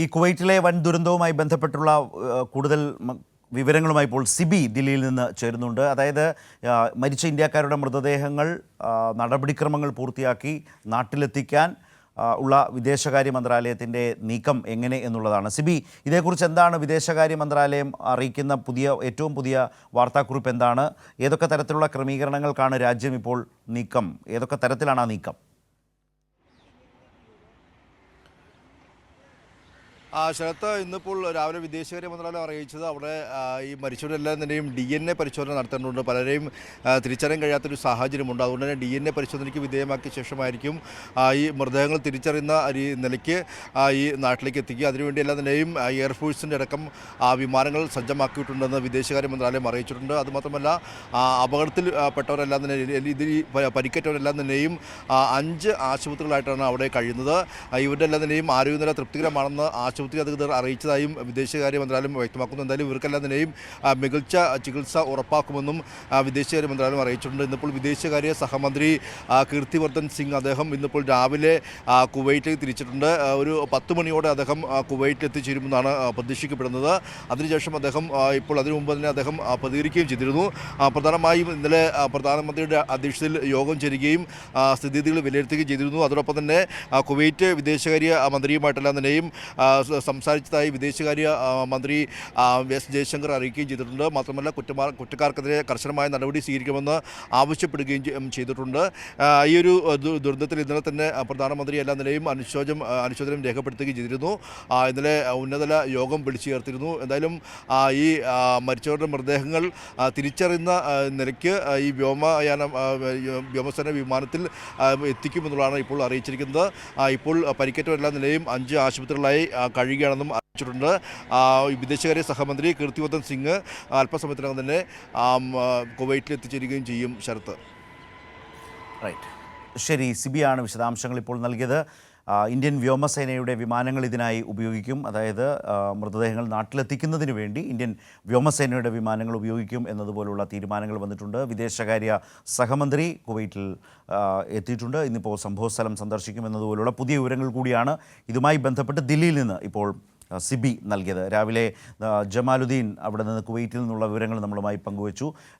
ഈ കുവൈറ്റിലെ വൻ ദുരന്തവുമായി ബന്ധപ്പെട്ടുള്ള കൂടുതൽ വിവരങ്ങളുമായി ഇപ്പോൾ സിബി ദില്ലിയിൽ നിന്ന് ചേരുന്നുണ്ട്. അതായത് മരിച്ച ഇന്ത്യക്കാരുടെ മൃതദേഹങ്ങൾ നടപടിക്രമങ്ങൾ പൂർത്തിയാക്കി നാട്ടിലെത്തിക്കാൻ ഉള്ള വിദേശകാര്യ മന്ത്രാലയത്തിന്റെ നീക്കം എങ്ങനെ എന്നുള്ളതാണ്. സിബി ഇതേക്കുറിച്ച് എന്താണ് വിദേശകാര്യ മന്ത്രാലയം അറിയിക്കുന്ന പുതിയ ഏറ്റവും പുതിയ വാർത്താക്കുറിപ്പ് എന്താണ്? ഏതൊക്കെ തരത്തിലുള്ള ക്രമീകരണങ്ങൾക്കാണ് രാജ്യം ഇപ്പോൾ നീക്കം? ഏതൊക്കെ തരത്തിലാണ് ആ നീക്കം? ശരത്ത് ഇന്നിപ്പോൾ രാവിലെ വിദേശകാര്യ മന്ത്രാലയം അറിയിച്ചത് അവിടെ ഈ മരിച്ചവരെല്ലാം തന്നെയും ഡി എൻ എ പരിശോധന നടത്തേണ്ടതുണ്ട്. പലരെയും തിരിച്ചറിയാൻ കഴിയാത്തൊരു സാഹചര്യമുണ്ട്. അതുകൊണ്ട് തന്നെ ഡി എൻ എ പരിശോധനയ്ക്ക് വിധേയമാക്കിയ ശേഷമായിരിക്കും ഈ മൃതദേഹങ്ങൾ തിരിച്ചറിയുന്ന ഈ നിലയ്ക്ക് ഈ നാട്ടിലേക്ക് എത്തിക്കുക. അതിനുവേണ്ടി എല്ലാത്തിന്റെയും എയർഫോഴ്സിന്റെ അടക്കം വിമാനങ്ങൾ സജ്ജമാക്കിയിട്ടുണ്ടെന്ന് വിദേശകാര്യ മന്ത്രാലയം അറിയിച്ചിട്ടുണ്ട്. അതുമാത്രമല്ല അപകടത്തിൽ പെട്ടവരെല്ലാം തന്നെ ഇതിൽ- പരിക്കേറ്റവരെല്ലാം തന്നെയും അഞ്ച് ആശുപത്രികളായിട്ടാണ് അവിടെ കഴിയുന്നത്. ഇവരുടെ എല്ലാം തന്നെയും ആരോഗ്യനില തൃപ്തികരമാണെന്ന് ആശുപത്രി അധികൃതർ അറിയിച്ചതായും വിദേശകാര്യ മന്ത്രാലയം വ്യക്തമാക്കുന്നു. എന്തായാലും ഇവർക്കെല്ലാം തന്നെയും മികച്ച ചികിത്സ ഉറപ്പാക്കുമെന്നും വിദേശകാര്യ മന്ത്രാലയം അറിയിച്ചിട്ടുണ്ട്. ഇന്നിപ്പോൾ വിദേശകാര്യ സഹമന്ത്രി കീർത്തിവർദ്ധൻ സിംഗ് അദ്ദേഹം ഇന്നിപ്പോൾ രാവിലെ കുവൈറ്റിലേക്ക് തിരിച്ചിട്ടുണ്ട്. ഒരു പത്ത് മണിയോടെ അദ്ദേഹം കുവൈറ്റിൽ എത്തിച്ചേരുമെന്നാണ് പ്രതീക്ഷിക്കപ്പെടുന്നത്. അതിനുശേഷം അദ്ദേഹം ഇപ്പോൾ അതിനു മുമ്പ് തന്നെ അദ്ദേഹം പ്രതികരിക്കുകയും ചെയ്തിരുന്നു. പ്രധാനമായും ഇന്നലെ പ്രധാനമന്ത്രിയുടെ അധ്യക്ഷതയിൽ യോഗം ചേരുകയും സ്ഥിതിഗതികൾ വിലയിരുത്തുകയും ചെയ്തിരുന്നു. അതോടൊപ്പം തന്നെ കുവൈറ്റ് വിദേശകാര്യ മന്ത്രിയുമായിട്ടെല്ലാം തന്നെയും സംസാരിച്ചതായി വിദേശകാര്യ മന്ത്രി എസ് ജയശങ്കർ അറിയിക്കുകയും ചെയ്തിട്ടുണ്ട്. മാത്രമല്ല കുറ്റമാ കുറ്റക്കാർക്കെതിരെ കർശനമായ നടപടി സ്വീകരിക്കുമെന്ന് ആവശ്യപ്പെടുകയും ചെയ്തിട്ടുണ്ട്. ഈ ഒരു ദുരന്തത്തിൽ ഇന്നലെ തന്നെ പ്രധാനമന്ത്രി എല്ലാ നിലയും അനുശോചം അനുശോചനം രേഖപ്പെടുത്തുകയും ചെയ്തിരുന്നു. ഇന്നലെ ഉന്നതല യോഗം വിളിച്ചു ചേർത്തിരുന്നു. എന്തായാലും ഈ മരിച്ചവരുടെ മൃതദേഹങ്ങൾ തിരിച്ചറിയുന്ന നിലയ്ക്ക് ഈ വ്യോമയാന വ്യോമസേന വിമാനത്തിൽ എത്തിക്കുമെന്നുള്ളതാണ് ഇപ്പോൾ അറിയിച്ചിരിക്കുന്നത്. ഇപ്പോൾ പരിക്കേറ്റവരെല്ലാ നിലയും അഞ്ച് ആശുപത്രികളായി കഴിയുകയാണെന്നും അറിയിച്ചിട്ടുണ്ട്. വിദേശകാര്യ സഹമന്ത്രി കീർത്തിവർദ്ധൻ സിംഗ് അല്പസമയത്തിനകം തന്നെ കുവൈറ്റിൽ എത്തിച്ചേരുകയും ചെയ്യും ശരത്ത്. റൈറ്റ് ശരി സിബിയാണ് വിശദാംശങ്ങൾ ഇപ്പോൾ നൽകിയത്. ഇന്ത്യൻ വ്യോമസേനയുടെ വിമാനങ്ങൾ ഇതിനായി ഉപയോഗിക്കും. അതായത് മൃതദേഹങ്ങൾ നാട്ടിലെത്തിക്കുന്നതിന് വേണ്ടി ഇന്ത്യൻ വ്യോമസേനയുടെ വിമാനങ്ങൾ ഉപയോഗിക്കും എന്നതുപോലുള്ള തീരുമാനങ്ങൾ വന്നിട്ടുണ്ട്. വിദേശകാര്യ സഹമന്ത്രി കുവൈറ്റിൽ എത്തിയിട്ടുണ്ട്. ഇന്നിപ്പോൾ സംഭവസ്ഥലം സന്ദർശിക്കും എന്നതുപോലുള്ള പുതിയ വിവരങ്ങൾ കൂടിയാണ് ഇതുമായി ബന്ധപ്പെട്ട് ദില്ലിയിൽ നിന്ന് ഇപ്പോൾ സിബി നൽകിയത്. രാവിലെ ജമാലുദ്ദീൻ അവിടെ നിന്ന് കുവൈറ്റിൽ നിന്നുള്ള വിവരങ്ങൾ നമ്മളുമായി പങ്കുവച്ചു.